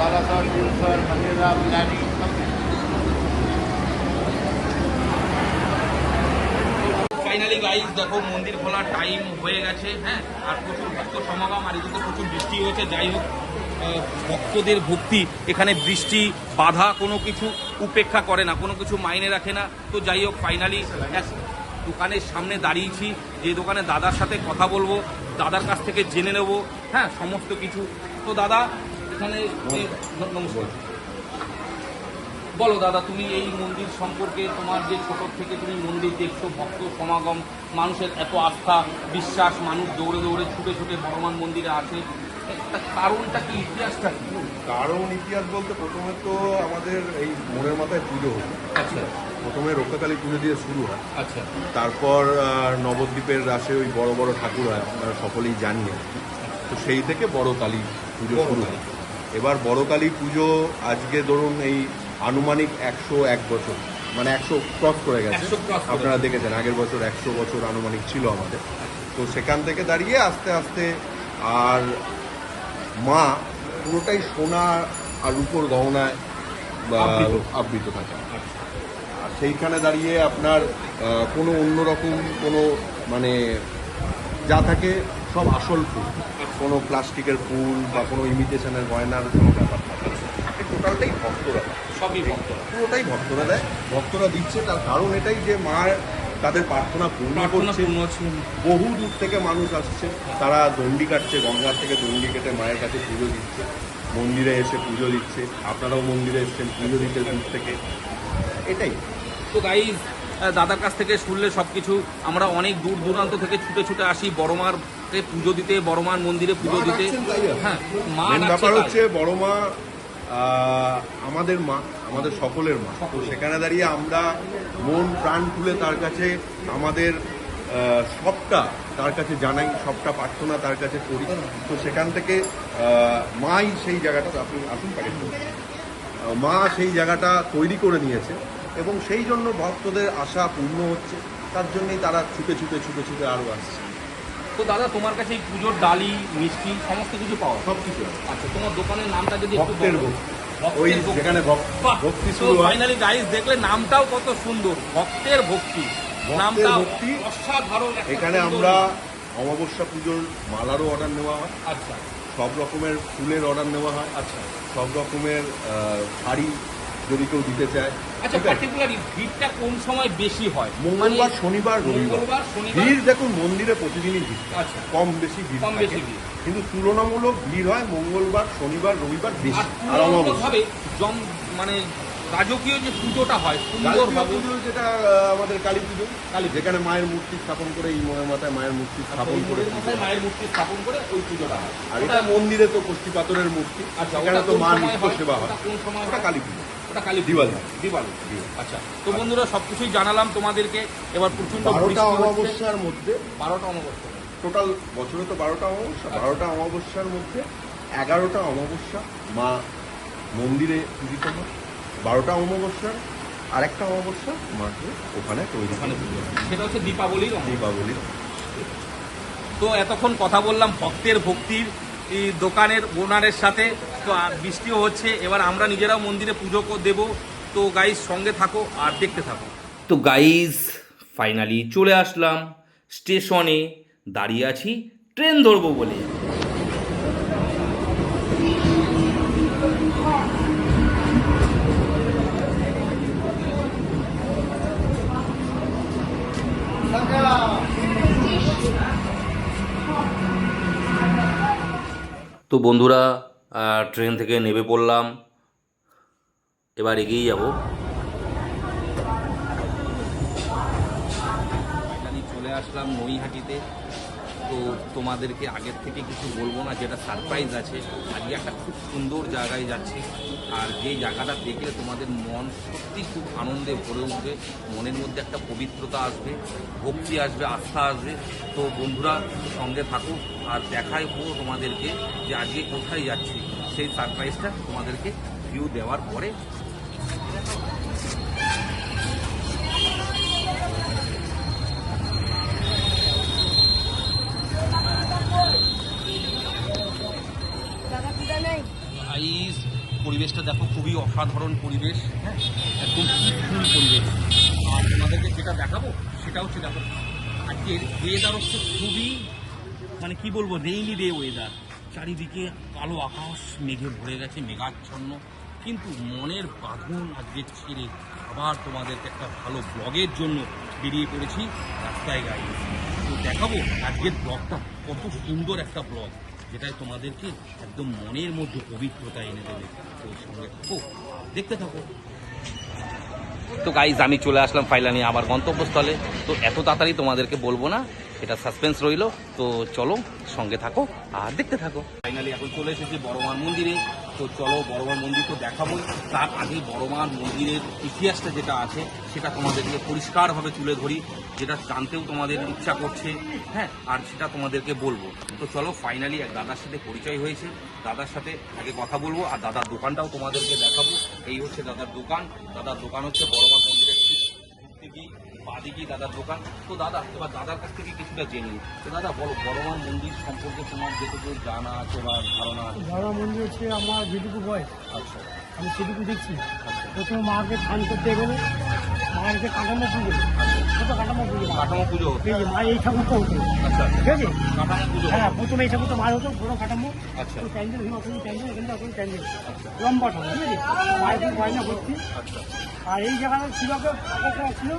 मसाला sir due sir मजेदा biryani सब कुछ। Finally guys দেখো মন্দির খোলার টাইম হয়ে গেছে হ্যাঁ আর প্রচুর ভক্ত সমাগম আর এদিকে প্রচুর বৃষ্টি হয়েছে যাই হোক আহ, ভক্তদের ভক্তি এখানে বৃষ্টি বাধা কোনো কিছু উপেক্ষা করে না কোনো কিছু মাইনে রাখে না তো যাই হোক ফাইনালি এক দোকানের সামনে দাঁড়িয়েছি যে দোকানে দাদার সাথে কথা বলবো দাদার কাছ থেকে জেনে নেব হ্যাঁ সমস্ত কিছু তো দাদা এখানে নমস্কার। বলো দাদা তুমি এই মন্দির সম্পর্কে তোমার যে ছোট থেকে তুমি মন্দির দেখছ ভক্ত সমাগম মানুষের এত আস্থা বিশ্বাস মানুষ দৌড়ে দৌড়ে ছুটে ছুটে ভগবান মন্দিরে আসে একটা কারণটা কি ইতিহাসটা কি? কারণ ইতিহাস বলতে প্রথমে তো আমাদের এই মোড়ের মাথায় পুজো হতো আচ্ছা। প্রথমে রক্ষাকালী পুজো দিয়ে শুরু হয়। আচ্ছা। তারপর নবদ্বীপের রাসে ওই বড় বড় ঠাকুর হয় আপনারা সকলেই জানিয়ে তো সেই থেকে বড় কালী পুজো শুরু হয়। এবার বড় কালী পুজো আজকে ধরুন এই আনুমানিক একশো এক বছর মানে একশো ক্রস করে গেছে। 100 cross করে আপনারা দেখেছেন আগের বছর একশো বছর আনুমানিক ছিল আমাদের। তো সেখান থেকে দাঁড়িয়ে আস্তে আস্তে আর মা পুরোটাই সোনা আর রূপোর গহনায় বা আবৃত। থাকে। আর সেইখানে দাঁড়িয়ে আপনার কোনো অন্যরকম কোনো মানে যা থাকে সব আসল ফুল। কোনো প্লাস্টিকের ফুল বা কোনো ইমিটেশনের গয়নার কোনো ব্যাপার থাকে না। টোটালটাই ভক্তরা। সবই ভক্ত পুরোটাই ভক্তরা দেয়। ভক্তরা দিচ্ছে তার কারণ এটাই যে মার তাদের প্রার্থনা পূর্ণ করছে। বহু দূর থেকে মানুষ আসছে। তারা দণ্ডি কাটছে গঙ্গার থেকে দণ্ডি কেটে মায়ের কাছে পুজো দিচ্ছে। মন্দিরে এসে পুজো দিচ্ছে। আপনারাও মন্দিরে এসেছেন পুজো দিতে দূর থেকে। এটাই। তো গাইজ দাদার কাছ থেকে শুনলে সব কিছু আমরা অনেক দূর দূরান্ত থেকে ছুটে ছুটে আসি বড় মার পুজো দিতে বড় মার মন্দিরে পুজো দিতে। হ্যাঁ মা ব্যাপার হচ্ছে বড় মা আমাদের মা আমাদের সকলের মা। তো সেখানে দাঁড়িয়ে আমরা মন প্রাণ খুলে তার কাছে আমাদের সবটা তার কাছে জানাই সবটা প্রার্থনা তার কাছে করি। তো সেখান থেকে মাই সেই জায়গাটা আপনি আসুন প্যাকেট মা সেই জায়গাটা তৈরি করে নিয়েছে। এবং সেই জন্য ভক্তদের আশা পূর্ণ হচ্ছে। তার জন্যই তারা ছুটে ছুটে ছুটে ছুটে আরও আসছে। তো দাদা তোমার কাছে এই পুজোর ডালি মিষ্টি সমস্ত কিছু পাওয়া সব কিছু আচ্ছা তোমার দোকানের নামটা যদি ভক্তের ওই ভক্তি। যেখানে ভক্তি শুরু ফাইনালি গাইস দেখলে নামটাও কত সুন্দর। ভক্তের ভক্তি। নামটা ভক্তি। অসাধারণ এখানে আমরা অমাবস্যা পুজোর মালারও অর্ডার নেওয়া হয়। আচ্ছা। সব রকমের ফুলের অর্ডার নেওয়া হয়। আচ্ছা। সব রকমের শাড়ি যদি কেউ দিতে চায় আচ্ছা পার্টিকুলারলি ভিড়টা কোন সময় বেশি হয়? মঙ্গলবার মানে শনিবার রবিবার। ভিড় দেখুন মন্দিরে প্রতিদিনই ভিড়। আচ্ছা। কম বেশি ভিড় কম বেশি ভিড়। কিন্তু তুলনামূলক ভিড় হয় মঙ্গলবার শনিবার রবিবার বেশি। আর অমাবস্যা। জম মানে রাজকীয় যে পুজোটা হয় পুজো যেটা আমাদের কালী পুজো কালী যেখানে মায়ের মূর্তি স্থাপন করে এই মাথায় মায়ের মূর্তি স্থাপন করে মায়ের মূর্তি স্থাপন করে ওই পুজোটা হয়। আর এটা মন্দিরে তো কষ্টি পাথরের মূর্তি। আর সেখানে তো মা নিত্য সেবা হয়। কোন সময় ওটা? কালী পুজো। ওটা কালী দিওয়ালি। দিওয়ালি আচ্ছা তো বন্ধুরা সবকিছুই জানালাম তোমাদেরকে। এবার প্রচণ্ড বারোটা অমাবস্যার মধ্যে। বারোটা অমাবস্যা। টোটাল বছরে তো বারোটা অমাবস্যা। আচ্ছা। বারোটা অমাবস্যার মধ্যে এগারোটা অমাবস্যা মা মন্দিরে পূজিত হয়। বারোটা অমাবস্যার আর একটা অমাবস্যা মাকে ওখানে তৈরি। সেটা হচ্ছে দীপাবলির। দীপাবলির। তো এতক্ষণ কথা বললাম ভক্তের ভক্তির দোকানের ওনারের সাথে। তো আর বৃষ্টিও হচ্ছে, এবার আমরা নিজেরাও মন্দিরে পুজো দেব। তো গাইজ সঙ্গে থাকো আর দেখতে থাকো। তো গাইজ ফাইনালি চলে আসলাম। স্টেশনে দাঁড়িয়ে আছি ট্রেন ধরবো বলে। তো বন্ধুরা ট্রেন থেকে নেমে পড়লাম। এবার এগিয়ে যাব। চলে আসলাম নৈহাটিতে। তো তোমাদেরকে আগের থেকে কিছু বলব না, যেটা সারপ্রাইজ আছে। আজকে একটা খুব সুন্দর জায়গায় যাচ্ছি। আর যে জায়গাটা দেখলে তোমাদের মন সত্যি খুব আনন্দে ভরে উঠবে, মনের মধ্যে একটা পবিত্রতা আসবে, ভক্তি আসবে, আস্থা আসবে। তো বন্ধুরা, সঙ্গে থাকো আর দেখাই পুরো তোমাদেরকে যে আজকে কোথায় যাচ্ছি। সেই সারপ্রাইজটা তোমাদেরকে ভিউ দেওয়ার পরে গাইস পরিবেশটা দেখো খুবই অসাধারণ পরিবেশ হ্যাঁ? একদম পিসফুল পরিবেশ। আর তোমাদেরকে যেটা দেখাবো, সেটা হচ্ছে দেখো আজকের ওয়েদার হচ্ছে খুবই মানে কি বলব রেইনি ডে ওয়েদার চারিদিকে কালো আকাশ, মেঘে ভরে গেছে, মেঘাচ্ছন্ন। কিন্তু মনের বাঁধন আজকে ছেড়ে আবার তোমাদেরকে একটা ভালো ব্লগের জন্য বেরিয়ে পড়েছি রাস্তায় গাড়ি। তো দেখাবো আজকের ব্লগটা, কত সুন্দর একটা ব্লগ। যেটাই তোমাদেরকে একদম মনের মধ্যে পবিত্রতা এনে দেবে তো সঙ্গে থাকো দেখতে থাকো। তো গাইজ আমি চলে আসলাম ফাইলানি আবার গন্তব্যস্থলে। তো এত তাড়াতাড়ি তোমাদেরকে বলব না এটা সাসপেন্স রইল। তো চলো সঙ্গে থাকো আর দেখতে থাকো। ফাইনালি এখন চলে এসেছি বড়মান মন্দিরে। তো চলো বড়মার মন্দির তো দেখাবোই। তার আগে বড়মার মন্দিরের ইতিহাসটা যেটা আছে, সেটা তোমাদেরকে পরিষ্কারভাবে তুলে ধরি, যেটা জানতেও তোমাদের ইচ্ছা করছে হ্যাঁ আর সেটা তোমাদেরকে বলব। তো চলো ফাইনালি এক দাদার সাথে পরিচয় হয়েছে। দাদার সাথে আগে কথা বলব, আর দাদার দোকানটাও তোমাদেরকে দেখাবো। এই হচ্ছে দাদার দোকান। দাদার দোকান হচ্ছে বড়মার মন্দিরের ঠিক ঘুরতে গিয়ে দাদার দোকান। তো দাদা এবার দাদার কাছ থেকে কিছুটা জেনে। তো দাদা বলো বড়মার মন্দির সম্পর্কে তোমার যেটুকু জানা আছে বা ধারণা আছে? বড় মন্দির হচ্ছে আমার যেটুকু বয়স। আচ্ছা। আমি সেটুকু দেখছি। আচ্ছা। প্রথমে মাকে স্নান করতে গেলে মায়ের যে কাঠামো পুজো ছোট কাঠামো পুজো। কাঠামো পুজো এই যে মা এই ঠাকুরটা হতো। আচ্ছা ঠিক আছে? কাঠামো পুজো হ্যাঁ। প্রথমে এই ঠাকুরটা মার হতো বড় কাঠামো। আচ্ছা। প্যান্ডেল হিমা কোনো প্যান্ডেল এখানটা কোনো প্যান্ডেল। লম্বা ঠাকুর ঠিক আছে মায়ের খুব গয়না ভর্তি। আচ্ছা। আর এই জায়গাটা ছিল ছিল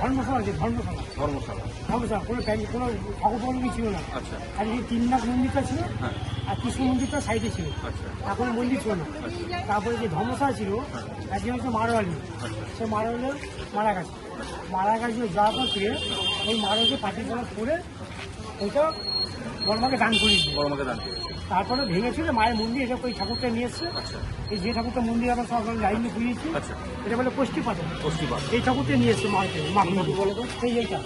ধর্মশালা আছে ধর্মশালা। ধর্মশালা। ধর্মশালা কোনো প্যান্ডেল কোনো ঠাকুর পড়বি ছিল না। আচ্ছা। আর এই তিননাথ মন্দিরটা ছিল হ্যাঁ। আর কৃষ্ণ মন্দিরটা সাইডে ছিল। আচ্ছা। এখন মন্দির ছিল না। তারপরে যে ধর্মশালা ছিল একজন হচ্ছে মারোয়ালি। সে মারোয়ালে মারা গেছে মারা গেছে যাওয়ার পর ফিরে ওই মারোয়ালে পাটি করা করে ওইটা বর্মাকে দান করিয়ে দিল। বড়মাকে দান করে তারপরে ভেঙেছিল মায়ের মন্দির এটা ওই ঠাকুরটা নিয়ে এসছে। আচ্ছা। এই যে ঠাকুরটা মন্দির আমরা সব লাইন বুঝিয়েছি আচ্ছা। এটা বলে কোষ্ঠী পাথর এই ঠাকুরটা নিয়ে এসছে মাকে মাকে বলে তো? সেই এইটা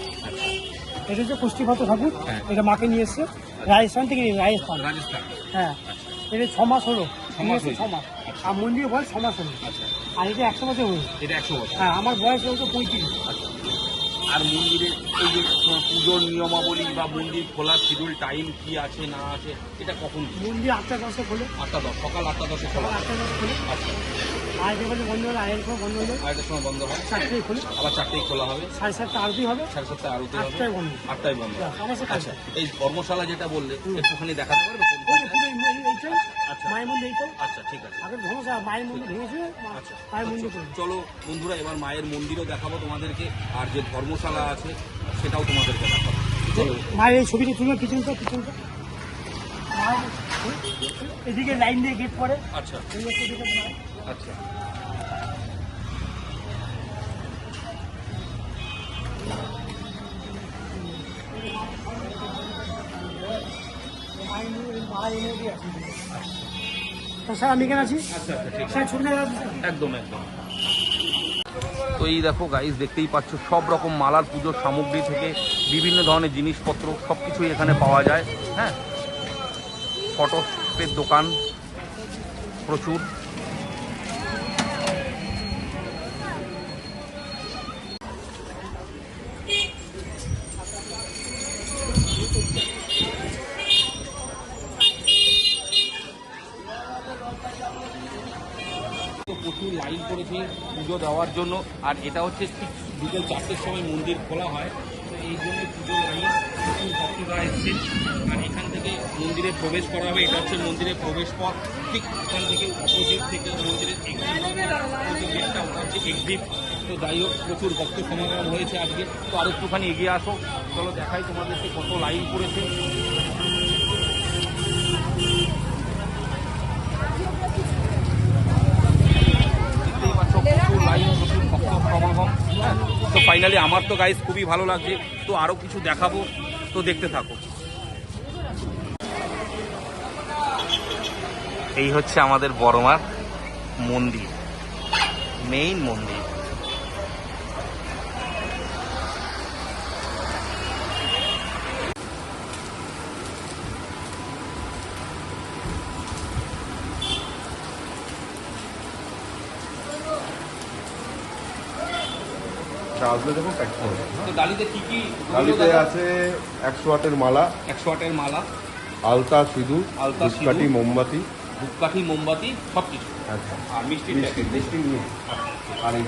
এটা। হচ্ছে পাথর ঠাকুর। হ্যাঁ। এটা মাকে নিয়ে এসছে। রাজস্থান থেকে রাজস্থান। রাজস্থান। হ্যাঁ। এটা ছ মাস হলো। ছ মাস আর মন্দির বয়স ছ মাস হলো। আচ্ছা। আর এটা একশো বছর হলো এটা একশো বছর। হ্যাঁ আমার বয়স হলো পঁয়ত্রিশ। আচ্ছা। আর মন্দিরে এই যে পুজোর নিয়মাবলী বা মন্দির খোলার শিডিউল টাইম কি আছে না আছে এটা কখন মন্দির আটটা দশে খোলে। আটটা দশ সকাল আটটা দশে খোলা। আটটা দশে খোলে। আচ্ছা। বলে বন্ধ হলে সময় বন্ধ হলে। আড়াইটার সময় বন্ধ হয়। চারটেই খোলে। আবার চারটেই খোলা হবে। সাড়ে সাতটা আরতি হবে। সাড়ে আরতি হবে। আটটায় বন্ধ। আটটায় কাজ আচ্ছা এই ধর্মশালা যেটা বললে। একটুখানি দেখাতে পারবে কোন ওই যে কোনটা? পুরো এই- এই- এইটাই আচ্ছা। মায়ের মন্দির এইটাই আচ্ছা ঠিক আছে। আগে মায়ের মন্দির ভেঙেছে মা- আচ্ছা মায়ের মন্দির করে চলো বন্ধুরা এবার মায়ের মন্দিরও দেখাবো তোমাদেরকে আর যে ধর্মশালা আছে সেটাও তোমাদেরকে দেখাবো। মায়ের এই ছবিটা তুলে পিছনটা পিছনটা এদিকে লাইন দিয়ে গেট পরে আচ্ছা। আচ্ছা। মন্দির- মন্দির আছে। তো স্যার আমি এখানে আছি। আচ্ছা আচ্ছা ঠিক স্যার ছবিটা একদম একদম। তো এই দেখো গাইস দেখতেই পাচ্ছ সব রকম মালার পুজোর সামগ্রী থেকে বিভিন্ন ধরনের জিনিসপত্র সবকিছুই এখানে পাওয়া যায় হ্যাঁ? ফটোশপের দোকান প্রচুর। পুজো দেওয়ার জন্য, আর এটা হচ্ছে বিকেল চারটের সময় মন্দির খোলা হয়। তো এই জন্য পুজো প্রচুর ভক্তরা এসছে আর এখান থেকে মন্দিরে প্রবেশ করা হবে। এটা হচ্ছে মন্দিরের প্রবেশ পথ। ঠিক এখান থেকে অপোজিট থেকে মন্দিরের গেটটা হচ্ছে এক্সিট তো যাই হোক, প্রচুর ভক্ত সমাগম হয়েছে আজকে। তো আর একটুখানি এগিয়ে আসো। চলো দেখাই তোমাদেরকে কত লাইন পড়েছে দেখতেই পাচ্ছ প্রচুর লাইন প্রচুর ভক্ত সমাগম হ্যাঁ তো ফাইনালি আমার তো গাইস খুবই ভালো লাগছে। তো আরও কিছু দেখাবো, তো দেখতে থাকো। এই হচ্ছে আমাদের বড়মার মন্দির মেইন মন্দির। আচ্ছা, আসলে দেখুন প্যাক করে হ্যাঁ? তো ডালিতে কি কি ডালিতে আছে? একশো আটের মালা একশো আটের মালা আলতা সিঁদুর আলতা কাঠি মোমবাতি। ধূপকাঠি মোমবাতি সব কিছু। আচ্ছা। আর মিষ্টি মিষ্টি মিষ্টি নিয়ে। আর এই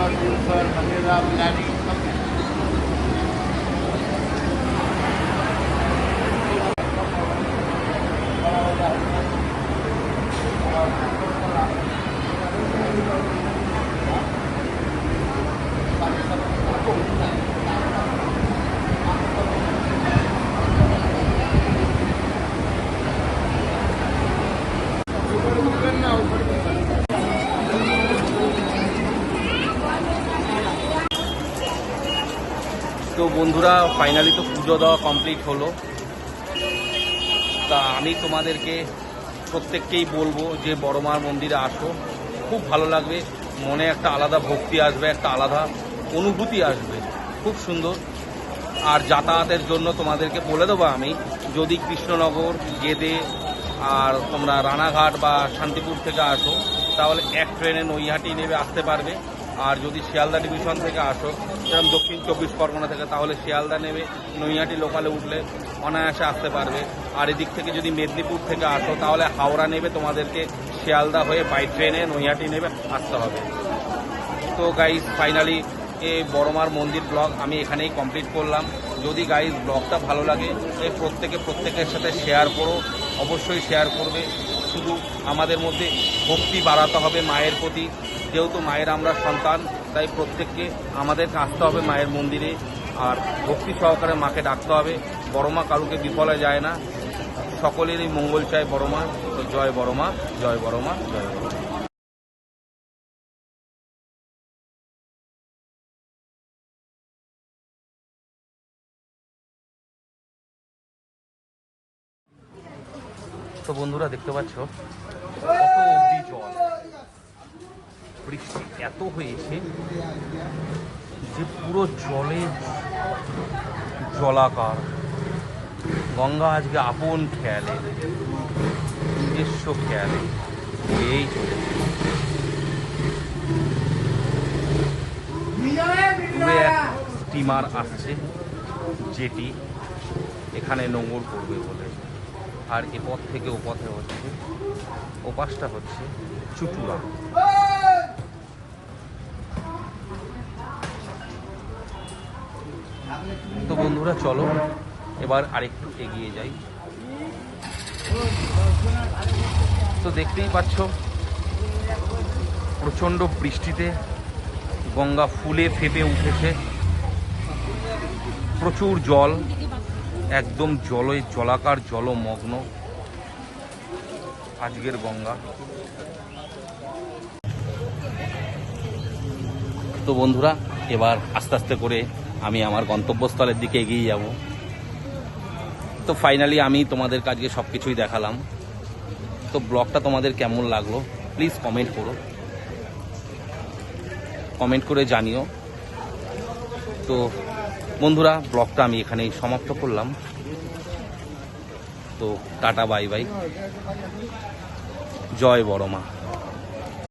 और दिवसर बलिराम नायडू বন্ধুরা ফাইনালি তো পুজো দেওয়া কমপ্লিট হলো। তা আমি তোমাদেরকে প্রত্যেককেই বলব যে বড়মার মন্দিরে আসো। খুব ভালো লাগবে, মনে একটা আলাদা ভক্তি আসবে, একটা আলাদা অনুভূতি আসবে। খুব সুন্দর। আর যাতায়াতের জন্য তোমাদেরকে বলে দেবো আমি, যদি কৃষ্ণনগর, গেদে আর তোমরা রানাঘাট বা শান্তিপুর থেকে আসো, তাহলে এক ট্রেনে নৈহাটি নেবে আসতে পারবে। আর যদি শিয়ালদা ডিভিশন থেকে আসো, যেরকম দক্ষিণ চব্বিশ পরগনা থেকে, তাহলে শিয়ালদা নেবে নৈহাটি লোকালে উঠলে অনায়াসে আসতে পারবে। আর এদিক থেকে যদি মেদিনীপুর থেকে আসো, তাহলে হাওড়া নেবে তোমাদেরকে, শিয়ালদা হয়ে বাই ট্রেনে নৈহাটি নেবে, আসতে হবে। তো গাইজ ফাইনালি এ বড়মার মন্দির ব্লগ আমি এখানেই কমপ্লিট করলাম। যদি গাইজ ব্লগটা ভালো লাগে, এ প্রত্যেকে প্রত্যেকের সাথে শেয়ার করো, অবশ্যই শেয়ার করবে। শুধু আমাদের মধ্যে ভক্তি বাড়াতে হবে মায়ের প্রতি। যেহেতু মায়ের আমরা সন্তান, তাই প্রত্যেককে আমাদেরকে আসতে হবে মায়ের মন্দিরে, আর ভক্তি সহকারে মাকে ডাকতে হবে। বড়মা কারুকে বিফলে যায় না। সকলেরই মঙ্গল চায় বড়মা, তো জয় বড়মা জয় বড়মা জয় বড়মা। তো বন্ধুরা, দেখতে পাচ্ছ কত অব্দি জল বৃষ্টি এত হয়েছে যে পুরো জলে জলাকার। গঙ্গা আজকে আপন খেয়ালে, নিজস্ব খেয়ালে এই স্টিমার আসছে যেটি এখানে নোঙর করবে বলে। আর এ পথ থেকে ও পথে হচ্ছে, ও পাশটা হচ্ছে চুটুড়া তো বন্ধুরা, চলো এবার আরেকটু এগিয়ে যাই। তো দেখতেই পাচ্ছ, প্রচণ্ড বৃষ্টিতে গঙ্গা ফুলে ফেপে উঠেছে। প্রচুর জল, একদম জলে জলাকার জলমগ্ন আজকের গঙ্গা। তো বন্ধুরা, এবার আস্তে আস্তে করে আমি আমার গন্তব্যস্থলের দিকে এগিয়ে যাব। তো ফাইনালি আমি তোমাদের কাজকে সব কিছুই দেখালাম। তো ব্লগটা তোমাদের কেমন লাগল? প্লিজ কমেন্ট করো। কমেন্ট করে জানিও। তো বন্ধুরা, ব্লগটা আমি এখানেই সমাপ্ত করলাম। তো টাটা বাই বাই জয় বড়মা